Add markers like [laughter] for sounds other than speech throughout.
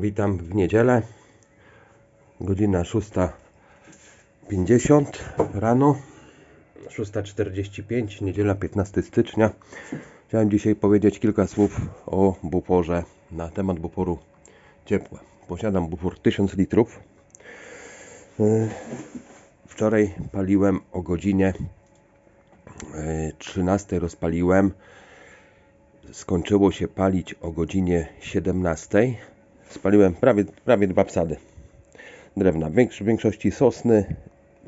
Witam w niedzielę. Godzina 6.50 rano. 6.45, niedziela 15 stycznia. Chciałem dzisiaj powiedzieć kilka słów o buforze na temat buforu ciepła. Posiadam bufor 1000 litrów. Yy, Wczoraj paliłem o godzinie yy, 13 rozpaliłem. Skończyło się palić o godzinie 17. Spaliłem prawie, prawie dwa psady drewna. W większości sosny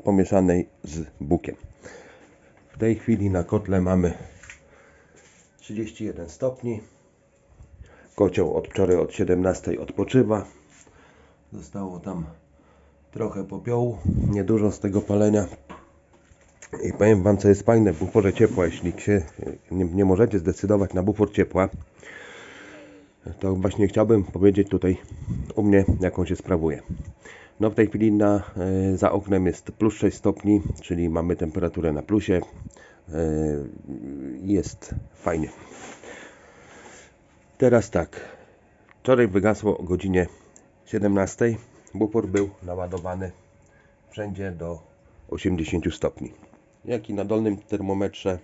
pomieszanej z bukiem. W tej chwili na kotle mamy 31 stopni. Kocioł od wczoraj od 17 odpoczywa. Zostało tam trochę popiołu, niedużo z tego palenia. I powiem Wam, co jest fajne w buforze ciepła. Jeśli się nie, nie możecie zdecydować na bufor ciepła, to właśnie chciałbym powiedzieć tutaj u mnie, jaką się sprawuje. No w tej chwili na, e, za oknem jest plus 6 stopni, czyli mamy temperaturę na plusie. E, Jest fajnie. Teraz tak. Wczoraj wygasło o godzinie 17. Bufor był naładowany wszędzie do 80 stopni. Jak i na dolnym termometrze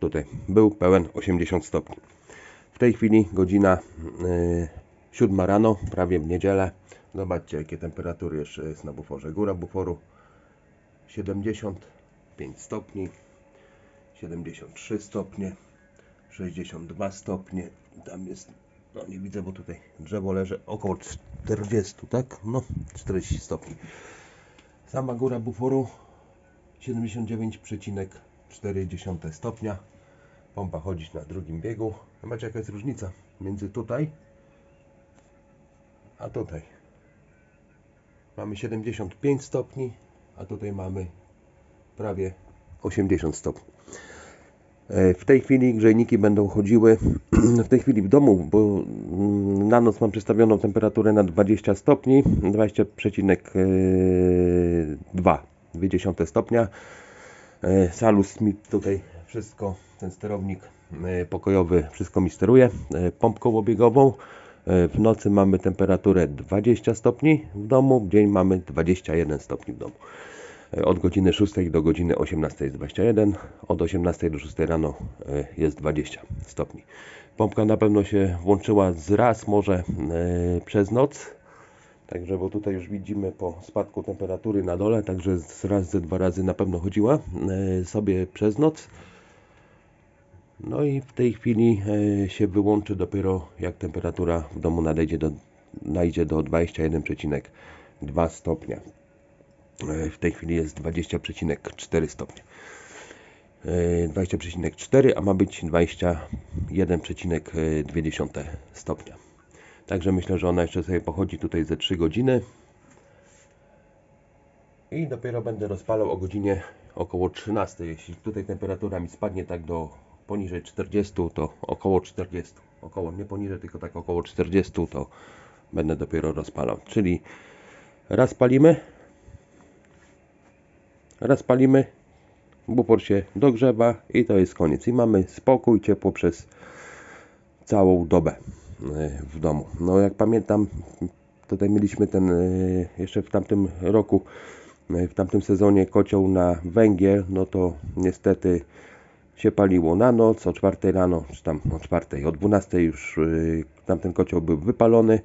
tutaj był pełen 80 stopni. W tej chwili godzina y, 7 rano, prawie w niedzielę. Zobaczcie jakie temperatury jeszcze jest na buforze. Góra buforu 75 stopni, 73 stopnie, 62 stopnie. Tam jest, no nie widzę, bo tutaj drzewo leży około 40, tak? No 40 stopni. Sama góra buforu 79,4 stopnia. Pompa chodzić na drugim biegu. Zobaczcie jaka jest różnica między tutaj a tutaj. Mamy 75 stopni, a tutaj mamy prawie 80 stopni. E, W tej chwili grzejniki będą chodziły [clears throat] w tej chwili w domu, bo mm, na noc mam przestawioną temperaturę na 20 stopni, 20,2 20 stopnia. E, Salus mi tutaj wszystko, ten sterownik e, pokojowy wszystko mi steruje. E, Pompką obiegową. E, W nocy mamy temperaturę 20 stopni w domu, w dzień mamy 21 stopni w domu. E, Od godziny 6 do godziny 18 jest 21, od 18 do 6 rano e, jest 20 stopni. Pompka na pewno się włączyła z raz może e, przez noc, Także, bo tutaj już widzimy po spadku temperatury na dole, także z raz, ze dwa razy na pewno chodziła e, sobie przez noc. No i w tej chwili e, się wyłączy dopiero jak temperatura w domu nadejdzie do, najdzie do 21,2 stopnia. E, W tej chwili jest 20,4 stopnia. E, 20,4, a ma być 21,2 stopnia. Także myślę, że ona jeszcze sobie pochodzi tutaj ze 3 godziny. I dopiero będę rozpalał o godzinie około 13. Jeśli tutaj temperatura mi spadnie tak do poniżej 40, to około 40. Około, nie poniżej, tylko tak około 40, to będę dopiero rozpalał. Czyli raz palimy, raz palimy, bufor się dogrzewa i to jest koniec. I mamy spokój, ciepło przez całą dobę e, w domu. No jak pamiętam, tutaj mieliśmy ten e, jeszcze w tamtym roku, e, w tamtym sezonie kocioł na węgiel, no to niestety się paliło na noc, o 4 rano, czy tam o 4, o 12 już y, tamten kocioł był wypalony.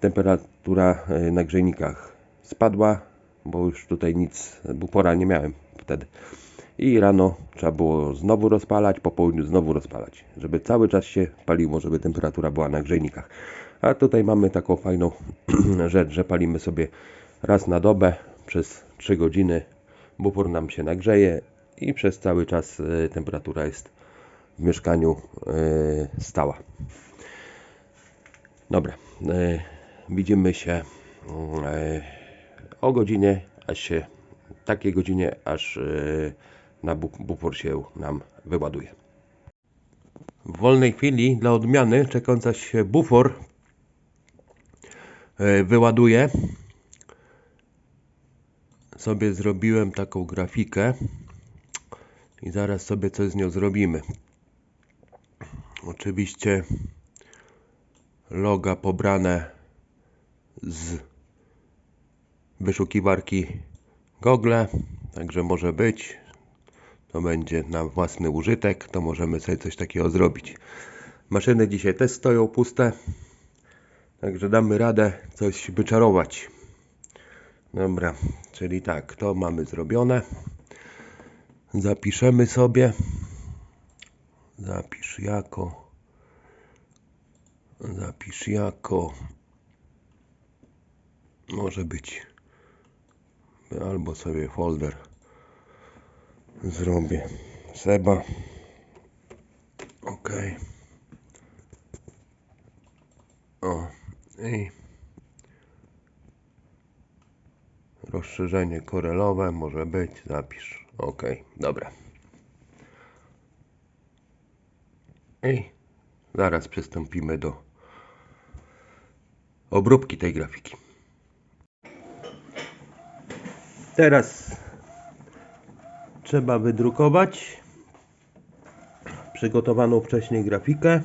Temperatura y, na grzejnikach spadła, bo już tutaj nic, bupora nie miałem wtedy. I rano trzeba było znowu rozpalać, po południu znowu rozpalać, żeby cały czas się paliło, żeby temperatura była na grzejnikach. A tutaj mamy taką fajną [clears throat] rzecz, że palimy sobie raz na dobę przez 3 godziny. Bufor nam się nagrzeje i przez cały czas e, temperatura jest w mieszkaniu e, stała. Dobra, e, widzimy się o godzinie, aż się takiej godzinie, aż na bu- bufor się nam wyładuje. W wolnej chwili dla odmiany czekając się bufor wyładuje sobie zrobiłem taką grafikę i zaraz sobie coś z nią zrobimy. Oczywiście loga pobrane z wyszukiwarki Google, także może być. To będzie na własny użytek, to możemy sobie coś takiego zrobić. Maszyny dzisiaj też stoją puste, także damy radę coś wyczarować. Dobra, czyli tak, to mamy zrobione. Zapiszemy sobie. Zapisz jako. Zapisz jako. Może być. Albo sobie folder zrobię. Seba. Ok. O. I rozszerzenie korelowe może być. Zapisz. Ok. Dobra. I zaraz przystąpimy do obróbki tej grafiki. Teraz trzeba wydrukować przygotowaną wcześniej grafikę.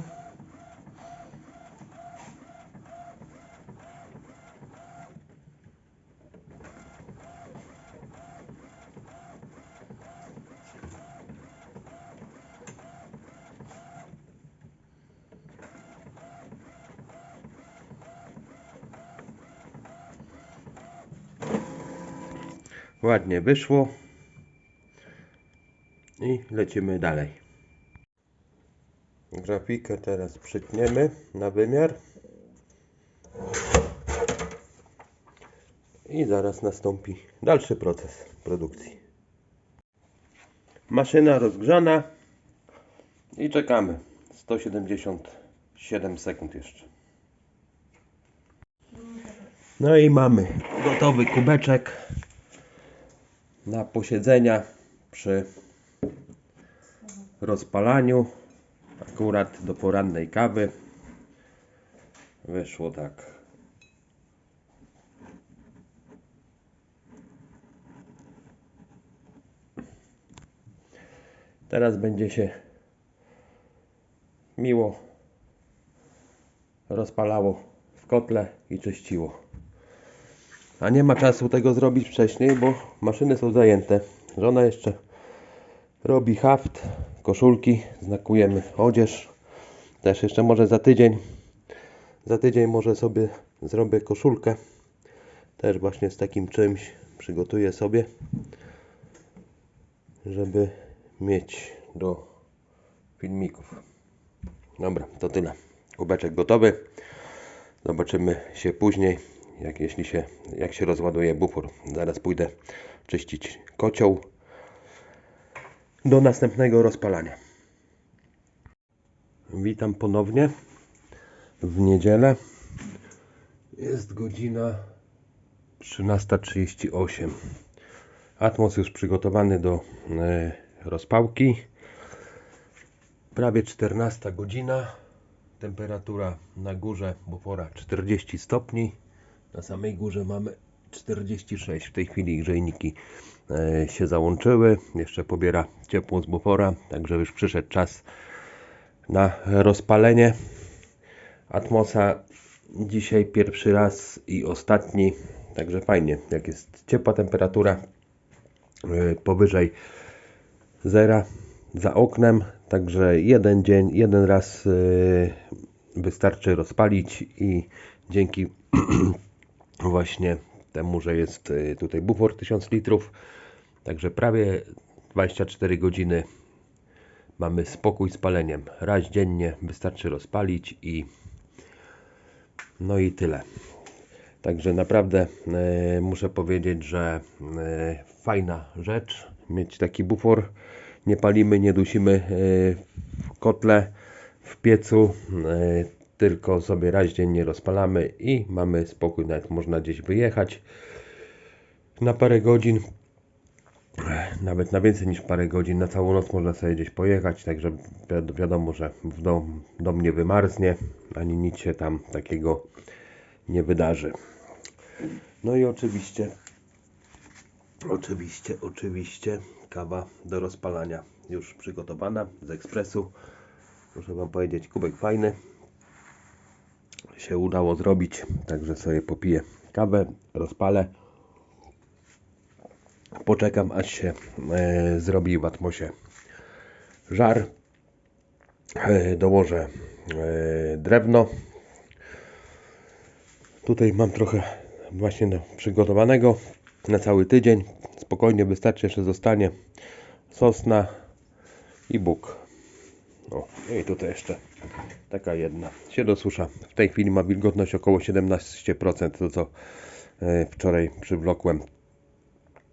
Ładnie wyszło. I lecimy dalej. Grafikę teraz przytniemy na wymiar. I zaraz nastąpi dalszy proces produkcji. Maszyna rozgrzana i czekamy. 177 sekund jeszcze. No i mamy gotowy kubeczek na posiedzenia przy rozpalaniu. Akurat do porannej kawy. Wyszło tak. Teraz będzie się miło rozpalało w kotle i czyściło a nie ma czasu tego zrobić wcześniej, bo maszyny są zajęte. Żona jeszcze robi haft, koszulki, znakujemy odzież. Też jeszcze może za tydzień. Za tydzień może sobie zrobię koszulkę. Też właśnie z takim czymś przygotuję sobie, żeby mieć do filmików. Dobra, to tyle. Kubeczek gotowy. Zobaczymy się później jak, jeśli się, jak się rozładuje bufor. Zaraz pójdę czyścić kocioł do następnego rozpalania. Witam ponownie w niedzielę. Jest godzina 13.38. Atmos już przygotowany do e, rozpałki. Prawie 14 godzina. Temperatura na górze bufora 40 stopni. Na samej górze mamy 46. W tej chwili grzejniki e, się załączyły. Jeszcze pobiera ciepło z bufora, także już przyszedł czas na rozpalenie atmosa. Dzisiaj pierwszy raz i ostatni, także fajnie, jak jest ciepła temperatura e, powyżej zera za oknem, także jeden dzień, jeden raz e, wystarczy rozpalić i dzięki [clears throat] właśnie temu, że jest y, tutaj bufor 1000 litrów. Także prawie 24 godziny mamy spokój z paleniem. Raz dziennie wystarczy rozpalić i no i tyle. Także naprawdę y, muszę powiedzieć, że y, fajna rzecz mieć taki bufor. Nie palimy, nie dusimy y, w kotle, w piecu. Y, tylko sobie raz dziennie rozpalamy i mamy spokój, nawet można gdzieś wyjechać na parę godzin, nawet na więcej niż parę godzin, na całą noc można sobie gdzieś pojechać, także wi- wiadomo, że w dom, dom nie wymarznie, ani nic się tam takiego nie wydarzy. No i oczywiście, oczywiście, oczywiście kawa do rozpalania już przygotowana z ekspresu. Muszę Wam powiedzieć, kubek fajny, się udało zrobić. Także sobie popiję kawę, rozpalę. Poczekam aż się e, zrobi w atmosie żar. E, dołożę e, drewno. Tutaj mam trochę właśnie no, przygotowanego na cały tydzień. Spokojnie wystarczy, jeszcze zostanie sosna i bóg. O, i tutaj jeszcze taka jedna się dosusza. W tej chwili ma wilgotność około 17%, to co e, wczoraj przywlokłem.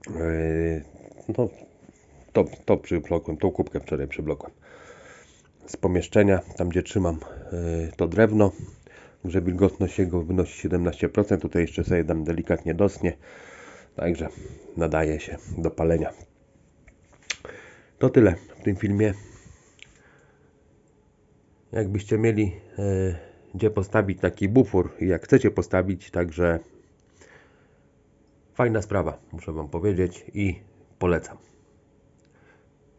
E, no, to, to przywlokłem, tą kubkę wczoraj przywlokłem z pomieszczenia, tam gdzie trzymam e, to drewno, że wilgotność jego wynosi 17%. Tutaj jeszcze sobie dam delikatnie dosnie, także nadaje się do palenia. To tyle w tym filmie. Jakbyście mieli e, gdzie postawić taki bufor i jak chcecie postawić, także fajna sprawa, muszę Wam powiedzieć i polecam.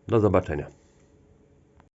Do zobaczenia.